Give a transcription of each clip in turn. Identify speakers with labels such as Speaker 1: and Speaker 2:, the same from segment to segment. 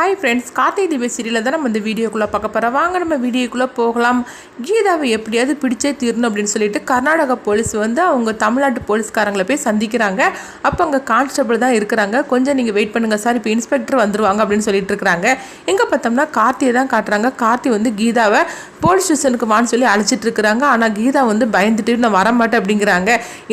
Speaker 1: Hi friends Karthigai தீப சீரியலில் தான் நம்ம இந்த வீடியோக்குள்ளே பார்க்க போகிறோம் வாங்க நம்ம வீடியோக்குள்ளே போகலாம். கீதாவை எப்படியாவது பிடிச்சே தீரணும் அப்படின்னு சொல்லிட்டு கர்நாடகா போலீஸ் வந்து அவங்க தமிழ்நாட்டு போலீஸ்காரங்களை போய் சந்திக்கிறாங்க. அப்போ அங்கே கான்ஸ்டபிள் தான் இருக்கிறாங்க. கொஞ்சம் நீங்கள் வெயிட் பண்ணுங்கள் சார் இப்போ இன்ஸ்பெக்டர் வந்துருவாங்க அப்படின்னு சொல்லிட்டு இருக்கிறாங்க. எங்கே பார்த்தோம்னா கார்த்தியை தான் காட்டுறாங்க. கார்த்தி வந்து கீதாவை போலீஸ் ஸ்டேஷனுக்கு வான்னு சொல்லி அழைச்சிட்டு இருக்கிறாங்க. ஆனால் கீதா வந்து பயந்துட்டு நான் வரமாட்டேன் அப்படிங்கிறாங்க.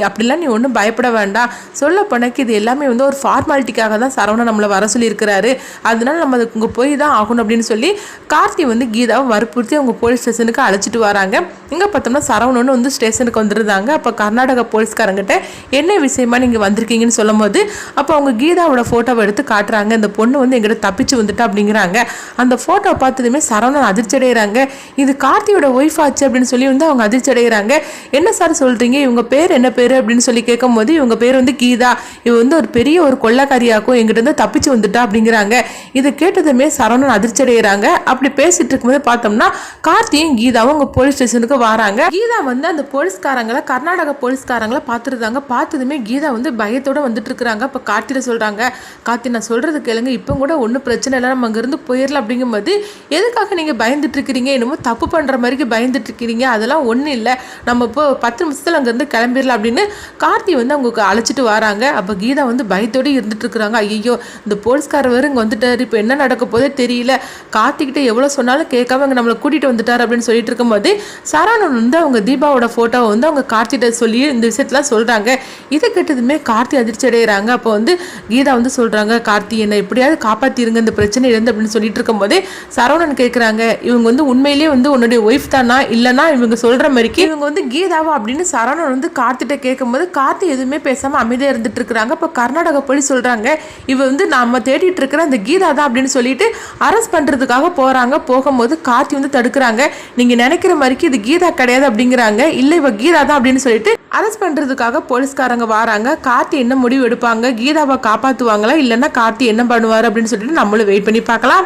Speaker 1: அப்படிலாம் நீ ஒன்றும் பயப்பட வேண்டாம். சொல்ல போனக்கு இது எல்லாமே வந்து ஒரு ஃபார்மாலிட்டிக்காக தான் சரவணன் நம்மளை வர சொல்லியிருக்கிறாரு. அதனால நம்ம அதுக்கு இங்கே போய் தான் ஆகணும் அப்படின்னு சொல்லி கார்த்தி வந்து கீதாவை வற்புறுத்தி அவங்க போலீஸ் ஸ்டேஷனுக்கு அழைச்சிட்டு வராங்க. இங்கே பார்த்தோம்னா சரவணன் வந்து ஸ்டேஷனுக்கு வந்துருந்தாங்க. அப்போ கர்நாடகா போலீஸ்காரங்கிட்ட என்ன விஷயமா நீங்கள் வந்திருக்கீங்கன்னு சொல்லும் போது அப்போ அவங்க கீதாவோட ஃபோட்டோவை எடுத்து காட்டுறாங்க. இந்த பொண்ணு வந்து எங்கிட்ட தப்பிச்சு வந்துட்டா அப்படிங்கிறாங்க. அந்த ஃபோட்டோ பார்த்ததுமே சரவணன் அதிர்ச்சி அடைகிறாங்க இது கார்த்தியோட ஒய்ஃப் ஆச்சு அப்படின்னு சொல்லி வந்து அவங்க அதிர்ச்சி அடைகிறாங்க என்ன சார் சொல்கிறீங்க இவங்க பேர் என்ன பேர் அப்படின்னு சொல்லி கேட்கும்போது இவங்க பேர் வந்து கீதா. இவ வந்து ஒரு பெரிய ஒரு கொள்ளக்காரியாக்கும் எங்கிட்ட இருந்து தப்பிச்சு வந்துட்டா அப்படிங்கிறாங்க. இதை கேட்டதுமே சரவணன் அதிர்ச்சி அடைகிறாங்க அப்படி பேசிட்டு இருக்கும்போது பார்த்தோம்னா கார்த்தியும் கீதாவும் அவங்க போலீஸ் ஸ்டேஷனுக்கு வராங்க. கீதா வந்து அந்த போலீஸ்காரங்களை கர்நாடக போலீஸ்காரங்களை பார்த்துருந்தாங்க பார்த்ததுமே கீதா வந்து பயத்தோட வந்துட்டு இருக்கிறாங்க இப்போ கார்த்தியில சொல்றாங்க கார்த்தி நான் சொல்றது கேளுங்க. இப்போ கூட ஒன்றும் பிரச்சனை இல்லை. நம்ம அங்கேருந்து போயிடலாம் அப்படிங்கும்போது எதுக்காக நீங்க பயந்துட்டு இருக்கிறீங்க என்னமோ தப்பு பண்ற மாதிரி பயந்துட்டு இருக்கிறீங்க அதெல்லாம் ஒன்றும் இல்லை. நம்ம இப்போ பத்து நிமிஷத்தில் அங்கேருந்து கிளம்பிடலாம் அப்படின்னு கார்த்தி வந்து அவங்க அழைச்சிட்டு வராங்க. அப்போ கீதா வந்து பயத்தோட இருந்துட்டு இருக்கிறாங்க ஐயோ இந்த போலீஸ்காரர் வேறு இங்கே வந்துட்டாரு. இப்போ என்ன நடக்க போதே தெரியல. கார்த்திகிட்ட எவ்வளோ சொன்னாலும் கேட்காம இங்கே நம்மளை கூட்டிகிட்டு வந்துட்டார் அப்படின்னு சொல்லிட்டு இருக்கும்போது சரவணன் வந்து அவங்க தீபாவோட ஃபோட்டோவை வந்து அவங்க கார்த்திகிட்ட சொல்லி இந்த விஷயத்தெலாம் சொல்கிறாங்க இதை கேட்டதுமே கார்த்தி அதிர்ச்சி அடைகிறாங்க அப்போ வந்து கீதா வந்து சொல்கிறாங்க கார்த்தி என்னை எப்படியாவது காப்பாற்றிருங்க இந்த பிரச்சனை இருந்து அப்படின்னு சொல்லிட்டு இருக்கும்போது சரவணன் கேட்குறாங்க இவங்க வந்து உண்மையிலேயே வந்து உன்னுடைய ஒய்ஃப் தானா? இல்லைனா இவங்க சொல்கிற மாதிரிக்கு இவங்க வந்து கீதாவா? அப்படின்னு சரவணன் வந்து கார்த்திட்ட கேட்கும்போது கார்த்தி எதுவுமே பேசாமல் அமைதியாக இருந்துட்டு இருக்கிறாங்க. இப்போ கர்நாடகா போலீஸ் சொல்கிறாங்க இவ வந்து நம்ம தேடிட்டு இருக்கிற அந்த கீதா தான் அப்படின்னு சொல்லிட்டு அரெஸ்ட் பண்ணுறதுக்காக போகிறாங்க போகும்போது கார்த்தி வந்து தடுக்கிறாங்க. நீங்கள் நினைக்கிற மாதிரிக்கு இது கீதா கிடையாது அப்படிங்கிறாங்க. இல்லை இவ கீதா தான் அப்படின்னு சொல்லிட்டு அரெஸ்ட் பண்ணுறதுக்காக போலீஸ்காரங்க வராங்க. கார்த்தி என்ன முடிவு எடுப்பாங்க? கீதாவை காப்பாற்றுவாங்களா இல்லைன்னா கார்த்தி என்ன பண்ணுவார் அப்படின்னு சொல்லிட்டு நம்மளும் வெயிட் பண்ணி பார்க்கலாம்.